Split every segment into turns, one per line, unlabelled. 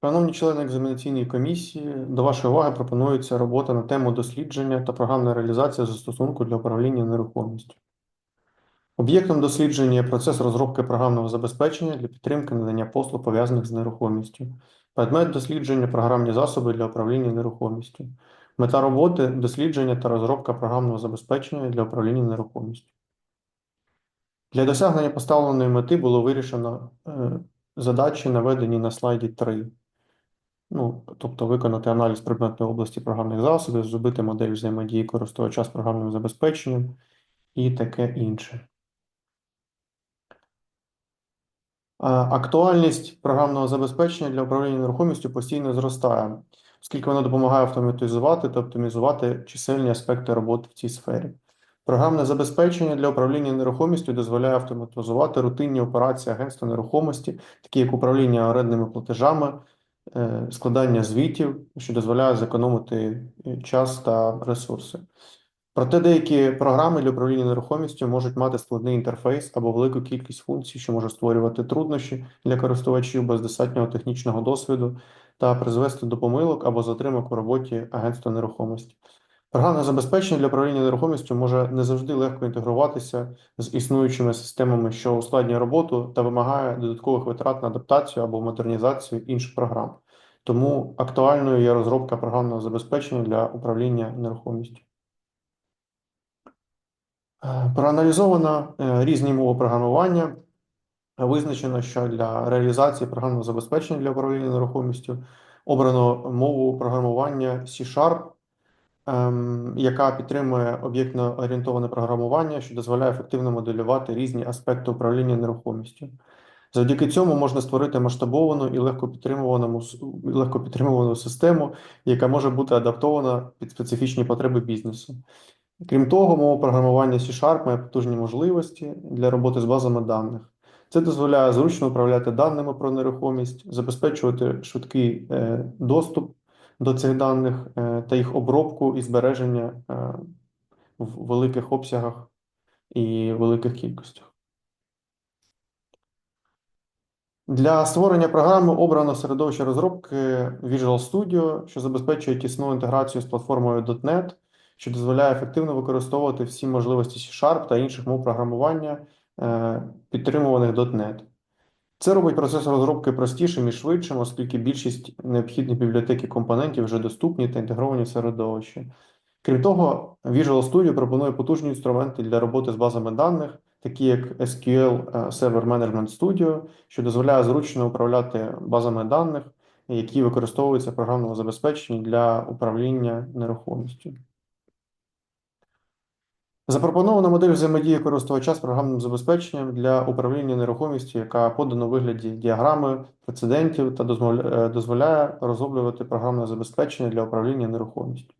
Шановні члени екзаменаційної комісії, до вашої уваги пропонується робота на тему дослідження та програмна реалізація застосунку для управління нерухомістю. Об'єктом дослідження є процес розробки програмного забезпечення для підтримки надання послуг, пов'язаних з нерухомістю. Предмет дослідження програмні засоби для управління нерухомістю. Мета роботи дослідження та розробка програмного забезпечення для управління нерухомістю. Для досягнення поставленої мети було вирішено е, задачі, наведені на слайді 3. Ну, тобто виконати аналіз предметної області програмних засобів, зробити модель взаємодії користувача з програмним забезпеченням і таке інше. Актуальність програмного забезпечення для управління нерухомістю постійно зростає, оскільки воно допомагає автоматизувати та оптимізувати чисельні аспекти роботи в цій сфері. Програмне забезпечення для управління нерухомістю дозволяє автоматизувати рутинні операції агентства нерухомості, такі як управління орендними платежами, складання звітів, що дозволяє зекономити е, час та ресурси. Проте деякі програми для управління нерухомістю можуть мати складний інтерфейс або велику кількість функцій, що може створювати труднощі для користувачів без достатнього технічного досвіду та призвести до помилок або затримок у роботі агентства нерухомості. Програмне забезпечення для управління нерухомістю може не завжди легко інтегруватися з існуючими системами, що ускладнює роботу та вимагає додаткових витрат на адаптацію або модернізацію інших програм. Тому актуальною є розробка програмного забезпечення для управління нерухомістю. Е, Проаналізовано е, різні мови програмування. Визначено, що для реалізації програмного забезпечення для управління нерухомістю обрано мову програмування C-Sharp, ем, яка підтримує об'єктно орієнтоване програмування, що дозволяє ефективно моделювати різні аспекти управління нерухомістю. Завдяки цьому можна створити масштабовану і легко підтримувану, легко підтримувану систему, яка може бути адаптована під специфічні потреби бізнесу. Крім того, мова програмування C-Sharp має потужні можливості для роботи з базами даних. Це дозволяє зручно управляти даними про нерухомість, забезпечувати швидкий е, доступ до цих даних е, та їх обробку і збереження е, в великих обсягах і великих кількостях. Для створення програми обрано середовище розробки Visual Studio, що забезпечує тісну інтеграцію з платформою .NET, що дозволяє ефективно використовувати всі можливості C-Sharp та інших мов програмування, е, підтримуваних .NET. Це робить процес розробки простішим і швидшим, оскільки більшість необхідних бібліотек і компонентів вже доступні та інтегровані в середовище. Крім того, Visual Studio пропонує потужні інструменти для роботи з базами даних, такі як SQL е, Server Management Studio, що дозволяє зручно управляти базами даних, які використовуються в програмному для управління нерухомістю. Запропонована модель взаємодії користувача з програмним забезпеченням для управління нерухомістю, яка подана у вигляді діаграми, прецедентів та е, дозволяє розроблювати програмне забезпечення для управління нерухомістю.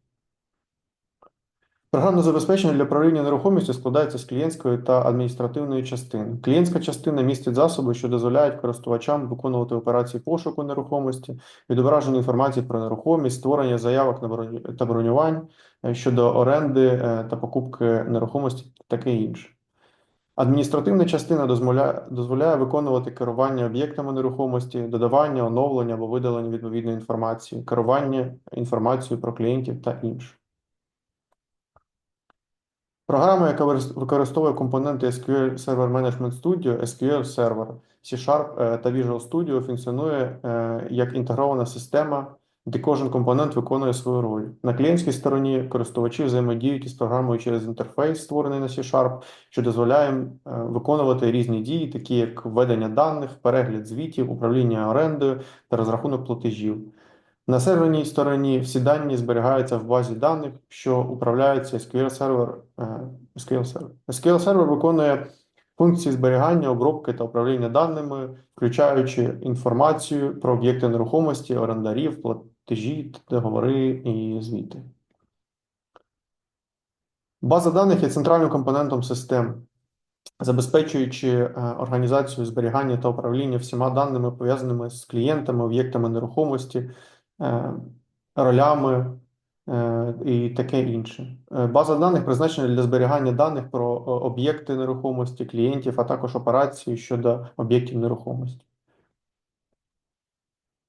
Програмне забезпечення для управління нерухомістю складається з клієнтської та адміністративної частин. Клієнтська частина містить засоби, що дозволяють користувачам виконувати операції пошуку нерухомості, відображення інформації про нерухомість, створення заявок та бронювань е, щодо оренди е, та покупки нерухомості, таке інше. Адміністративна частина дозволяє виконувати керування об'єктами нерухомості, додавання, оновлення або видалення відповідної інформації, керування інформацією про клієнтів та інше. Програма, яка використовує компоненти SQL Server Management Studio, SQL Server, C-Sharp е, та Visual Studio, функціонує е, як інтегрована система, де кожен компонент виконує свою роль. На клієнтській стороні користувачі взаємодіють із програмою через інтерфейс, створений на C-Sharp, що дозволяє е, виконувати різні дії, такі як введення даних, перегляд звітів, управління орендою та розрахунок платежів. На серверній стороні всі дані зберігаються в базі даних, що управляється SQL е, SQL сервер. SQL сервер виконує функції зберігання, обробки та управління даними, включаючи інформацію про об'єкти нерухомості, орендарів, платежі, договори і звіти. База даних є центральним компонентом систем, забезпечуючи е, організацію зберігання та управління всіма даними, пов'язаними з клієнтами, об'єктами нерухомості, ролями е, і таке інше. Е, База даних призначена для зберігання даних про е, об'єкти нерухомості, клієнтів, а також операції щодо об'єктів нерухомості.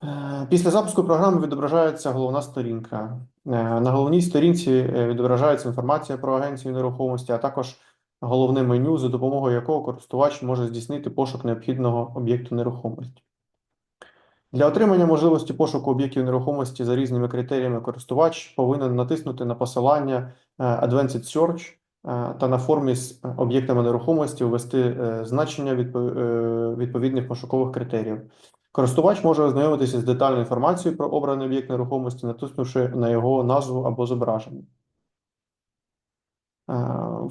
Е, Після запуску програми відображається головна сторінка. Е, На головній сторінці е, відображається інформація про агенцію нерухомості, а також головне меню, за допомогою якого користувач може здійснити пошук необхідного об'єкту нерухомості. Для отримання можливості пошуку об'єктів нерухомості за різними критеріями користувач повинен натиснути на посилання е, Advanced Search е, та на формі з об'єктами нерухомості ввести е, значення відповідних пошукових критеріїв. Користувач може ознайомитися з детальною інформацією про обраний об'єкт нерухомості, натиснувши на його назву або зображення.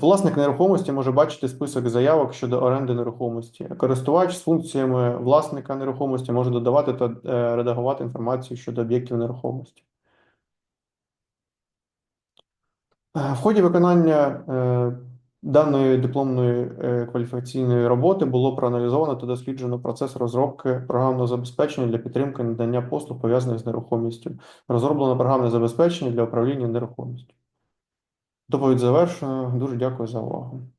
Власник нерухомості може бачити список заявок щодо оренди нерухомості. Користувач з функціями власника нерухомості може додавати та е, редагувати інформацію щодо об'єктів нерухомості. Е, В ході виконання е, даної дипломної кваліфікаційної роботи було проаналізовано та досліджено процес розробки програмного забезпечення для підтримки надання послуг, пов'язаних з нерухомістю. Розроблено програмне забезпечення для управління нерухомістю. Доповідь завершено. Дуже дякую за увагу.